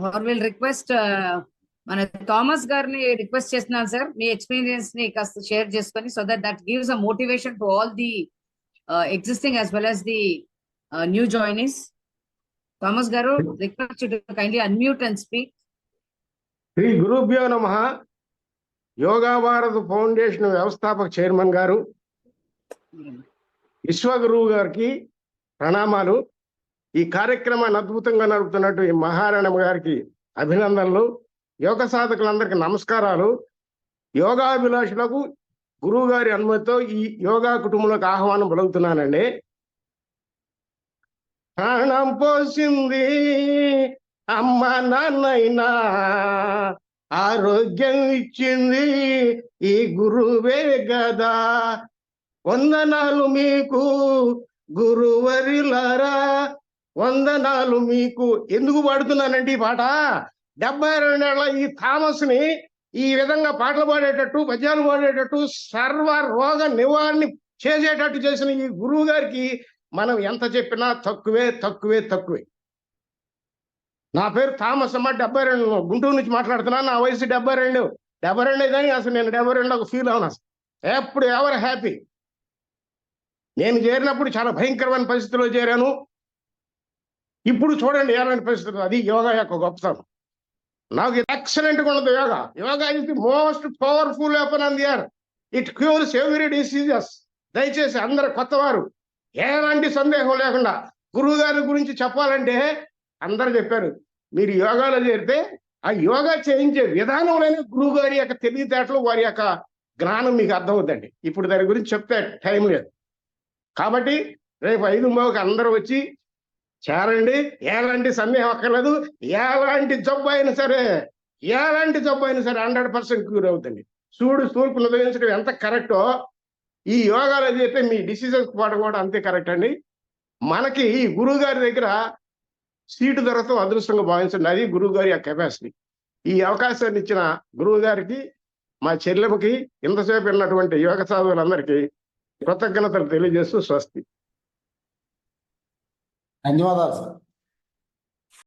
హోర్ will request మన Thomas గారిని request చేస్తున్నాను సార్ మీ ఎక్స్పీరియన్స్ని కాస్త షేర్ చేసుకొని so that that gives a motivation to all the existing as well as the new joinees Thomas గారు request kindly unmute and speak Shri గురుభ్యో నమ. యోగా భారత్ ఫౌండేషన్ వ్యవస్థాపక చైర్మన్ గారు. విశ్వగురువు గారికి ప్రణామాలు. ఈ కార్యక్రమాన్ని అద్భుతంగా నడుపుతున్నట్టు ఈ మహారాణమ్మ గారికి అభినందనలు. యోగ సాధకులందరికీ నమస్కారాలు. యోగాభిలాషులకు గురువు గారి అనుమతితో ఈ యోగా కుటుంబంలోకి ఆహ్వానం పలుకుతున్నానండి. ప్రాణం పోసింది అమ్మ నాన్నైనా ఆరోగ్యం ఇచ్చింది ఈ గురువే గదా. వందనాలు మీకు గురువరిలా వందనాలు మీకు. ఎందుకు పాడుతున్నానండి ఈ పాట? డెబ్బై రెండేళ్ళ ఈ థామస్ని ఈ విధంగా పాటలు పాడేటట్టు పద్యాలు పాడేటట్టు సర్వ రోగ నివారణ చేసేటట్టు చేసిన ఈ గురువు గారికి మనం ఎంత చెప్పినా తక్కువే తక్కువే తక్కువే. నా పేరు థామస్ అమ్మ. డెబ్బై రెండు గుంటూరు నుంచి మాట్లాడుతున్నా. నా వయసు డెబ్బై రెండు. డెబ్బై రెండే కానీ అసలు నేను డెబ్బై రెండు ఒక ఫీల్ అవును? అసలు ఎప్పుడు ఎవరు హ్యాపీ? నేను చేరినప్పుడు చాలా భయంకరమైన పరిస్థితిలో చేరాను. ఇప్పుడు చూడండి ఏమనిపిస్తుంది అది యోగా యొక్క గొప్పతనం. నాకు ఇది ఎక్సలెంట్గా ఉండదు yoga. Yoga is the most powerful weapon on the year it cures every diseases దయచేసి అందరు కొత్తవారు ఎలాంటి సందేహం లేకుండా గురువు గారి గురించి చెప్పాలంటే అందరు చెప్పారు. మీరు యోగాలో చేరితే ఆ యోగా చేయించే విధానంలోనే గురువు గారి యొక్క తెలివితేటలు వారి యొక్క జ్ఞానం మీకు అర్థమవుతుందండి. ఇప్పుడు దాని గురించి చెప్తే టైం లేదు. కాబట్టి రేపు ఐదు మోకి అందరూ వచ్చి చేరండి. ఎలాంటి సందేహం అక్కర్లేదు. ఎలాంటి జబ్బు అయినా సరే ఎలాంటి జబ్బు అయినా సరే హండ్రెడ్ పర్సెంట్ క్యూర్ అవుతుంది. చూడు తూర్పు ఉదయించడం ఎంత కరెక్టో ఈ యోగాలో చేస్తే మీ డిసిజన్స్ పోవడం కూడా అంతే కరెక్ట్ అండి. మనకి ఈ గురువు గారి దగ్గర సీటు దొరకడం అదృష్టంగా భావించండి. అది గురువు గారి యొక్క కెపాసిటీ ఈ అవకాశాన్ని ఇచ్చిన గురువు గారికి మా చెల్లెమ్మకి ఇంతసేపు ఉన్నటువంటి యోగ సాధువులందరికీ కృతజ్ఞతలు తెలియజేస్తూ స్వస్తి. ధన్యవాదాలు సార్.